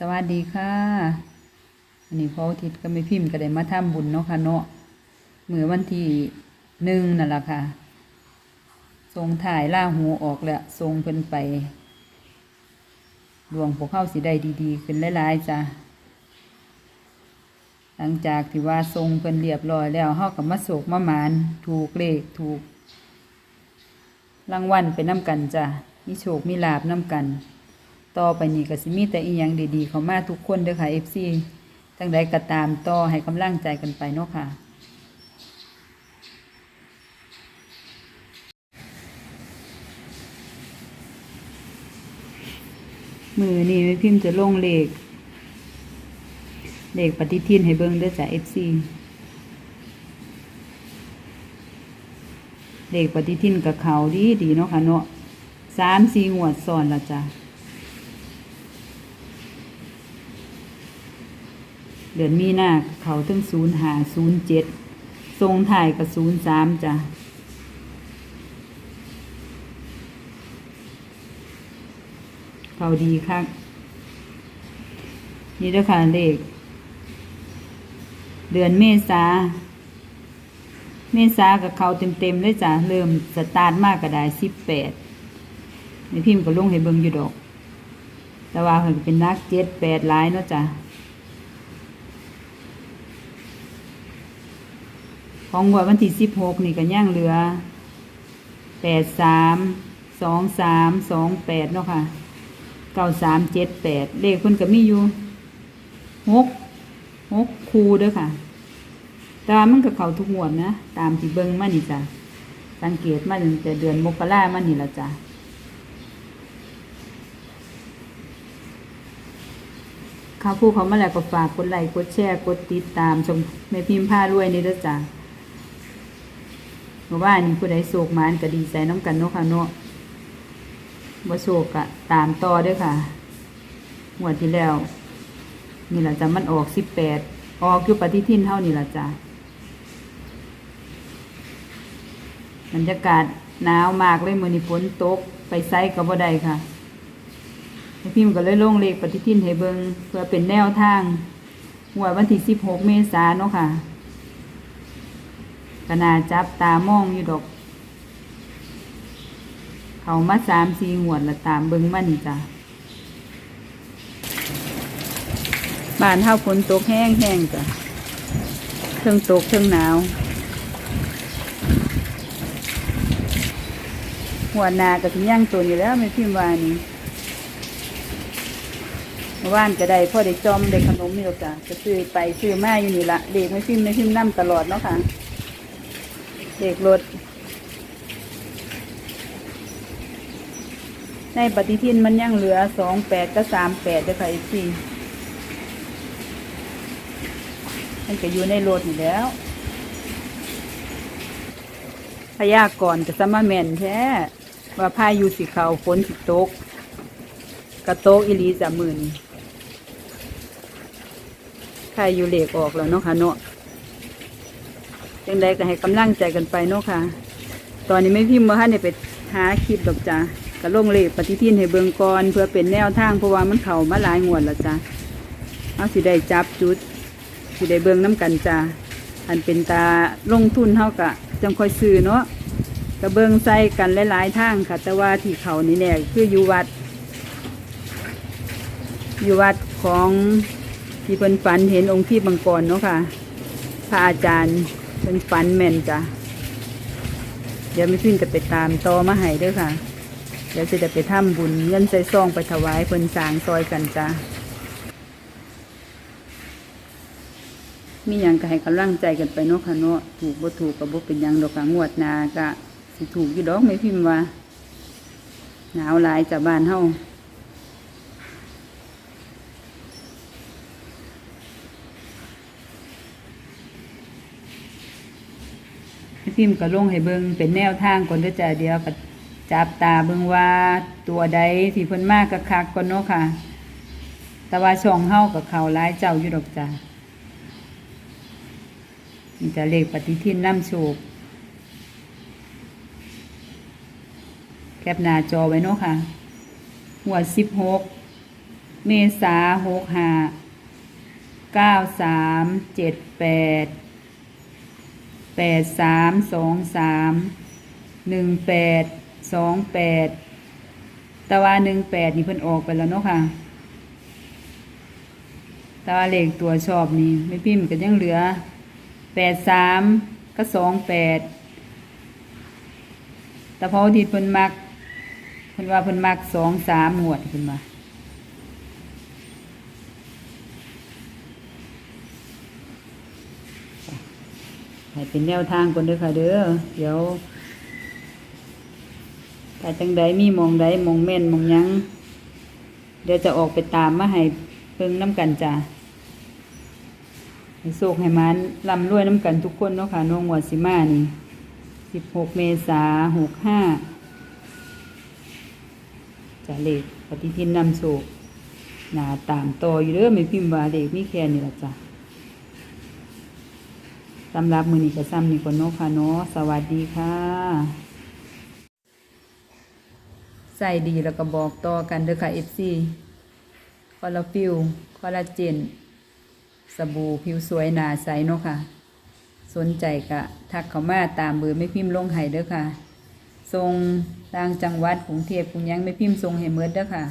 สวัสดีค่ะอันนี้พออาทิตย์ก็ไม่พิมพ์ก็ได้มาทำบุญเนาะค่ะเนาะเมื่อวันที่หนึ่งนั่นแหละค่ะทรงถ่ายล่าหูออกแล้วทรงเพิ่นไปดวงพวกเข้าสิได้ดีๆ ขึ้นหลายๆจ้ะหลังจากที่ว่าทรงเพิ่นเรียบร้อยแล้วเฮากับมาโศกมาหมานถูกเลขถูกรางวัลไปน้ำกันจ้ะมีโชคมีลาบน้ำกัน ต่อไปนี้ก็สิมีแต่อีหยังดีๆเข้ามาทุกคนเด้อค่ะ FC จังใดก็ตามต่อให้กำลังใจกันไปเนาะค่ะมือนี่แม่พิมพ์จะลงเลขเลขปฏิทินให้เบิ่งด้อจ้ะ FC เลขปฏิทินกับเขาดีดีเนาะค่ะเนาะสามสี่หงวดซ้อนละจ้ะ เดือนมีนาเขาถึงศูนย์หาศูนย์เจ็ดทรงถ่ายกับศูนย์สามจ้ะเขาดีครับนี่เด้วยค่ะเลข เดือนเมษาเมษากับเขาเต็มๆเลยจ้ะเริ่มสตาร์ทมากก็ได้สิบแปดในพิมพ์ก็ลงให้เบิ่งอยู่ดอก แต่ว่าเพิ่นเป็นนักเจ็ดแปดหลายเนาะจ้ะ ของงวดวันที่สิบหกนี่ก็ย่างเหลือแปดสามสองสามสองแปดเนาะค่ะเก้าสามเจ็ดแปดเลขเพิ่นก็มีอยู่หกหกคูเด้อค่ะตามันก็เขาทุกงวดนะตามที่เบิ่งมานี่จ้ะสังเกตมาตั้งแต่เดือนมกรามานี่ละจ้ะข้าผู้เขามาแล้วก็ฝากกดไลค์กดแชร์กดติดตามชมแม่พิมพ์ผ้ารวยนี่เด้อจ้ะ เมื่อวานนี้ผู้ใดโศกมานก็ดีใจน้ำกันเนาะค่ะเนาะบ่โศกกะตามต่อด้วยค่ะงวดที่แล้ว นี่แหละจ้ะมันออกสิบแปดออกอยู่ปฏิทินเท่านี่แหละจ้ะบรรยากาศหนาวมากเลยมือนี้ฝนตกไปไซกับบ่ได้ค่ะให้พิมพ์ก็เลยลงเลขปฏิทินให้เบิงเพื่อเป็นแนวทางงวดวันที่สิบหกเมษายนเนาะค่ะ ก็น่าจับตามองอยู่ดอก เขามาสามสี่งวดละตามเบิงมานี่จ้ะบ้านเท่าฝนตกแห้งแห้งจ้ะเทิงตกเทิงหนาวหัวนากับที่ย่างตัวอยู่แล้วไม่พิมพ์วานี่ว่านก็ได้พ่อได้จอมได้ขนมนี่หรอกจ้ะจะซื้อไปซื้อมาอยู่นี่ละเด็กไม่พิมพ์ไม่พิมพ์นั่ตลอดเนาะค่ะ เด็กรถ ในปฏิทินมันยังเหลือสองแปดกับสามแปดด้วยค่ะอีกทีมันก็อยู่ในรถอยู่แล้ว พยากรณ์กับสมาแมนแท้ว่าพายุสิเขาฝนสิตก กระโตกอิลีจะมื่นพายุเหล็กออกแล้วเนาะค่ะเนาะ จังใดก็ให้กำลังใจกันไปเนาะค่ะ ตอนนี้ไม่พิมพ์ว่าให้ไปหาคลิปดอกจ้ะก็ลงเลขปฏิทินให้เบิงก่อนเพื่อเป็นแนวทางเพราะว่ามันเข่ามาหลายงวดแล้วจ้ะเอาสิได้จับจุดสิได้เบิงน้ำกันจ้ะอันเป็นตาลงทุนเท่ากับจังคอยซื้อเนาะก็เบิงใส่กันหลายๆทางค่ะ แต่ว่าที่เขานี่แน่คืออยู่วัด อยู่วัดของที่เพิ่นฝันเห็นองค์ที่บังกรเนาะค่ะพระอาจารย์ เป็นฝันแม่นจ้ะเดี๋ยวไม่พินจะไปตามต่อมาให้ด้วยค่ะ เดี๋ยวจะไปทำบุญเงินใส่ซองไปถวายเพิ่นสางซอยกันจ้ะมีอย่างก็ให้กำลังใจกันไปเนาะค่ะเนาะถูกบ่ถูกก็บ่เป็นยังดอกค่ะงวดนาก็สิถูกอยู่ดอกไม่พิมพ์ว่าหนาวหลายจากบ้านเฮา พิมพ์ก็ลงให้เบิงเป็นแนวทางก่อนเด้อจ้ะเดียวก็จับตาเบิงว่าตัวใดที่เพิ่นมากก็คักก่อนเนาะค่ะ แต่ว่าช่องเฮากับเขาหลายเจ้าอยู่ดอกจ้ะนี่จะเลขปฏิทินน้ำโชคแคปหน้าจอไว้เนาะค่ะ หัวสิบหกเมษาหกห้าเก้าสามเจ็ดแปด แปดสามสองสามหนึ่งแปดสองแปดต่ว่าหนึ่งแปดนี่เพิ่นออกไปแล้วเนาะค่ะต่ว่าเลขตัวชอบนี่ไม่พิมพ์ก็ยังเหลือแปดสามก็สองแปดแต่พออทิตย์เพิ่นมักเพิ่นว่าเพิ่นมักสองสามหมวดเพิ่นมา ให้เป็นแนวทางก่อนเด้อค่ะ เด้อเดี๋ยวถ้าจังใดมีมองใดมองแม่นมองยัง เดี๋ยวจะออกไปตามมาให้เพิ่งน้ำกันจ้ะให้โศกให้มันลำรวยน้ำกันทุกคนเนาะค่ะน้องวัดสิมานี่สิบหกเมษาหกห้าจะเลขปฏิทินนำโศกหนาตามต่ออยู่เด้อไม่พิมพ์ว่าเลขมีแค่นี้ละจ้ะ สำหรับมือนี้ก็ซ้ำนี่ก่อนเนค่ะเนาะสวัสดีค่ะใส่ดีแล้วก็บอกต่อกันเด้อค่ะเอฟซีคอลลาฟิลคอลลาเจนสบู่ผิวสวยหนาใสเนาะค่ะ สนใจกะทักเขามาตามเบอร์ไม่พิมพ์ลงไห้เด้อค่ะ ทรงต่างจังหวัดกรุงเทพกรุงยังไม่พิมพ์ทรงให้เมิดเด้อค่ะ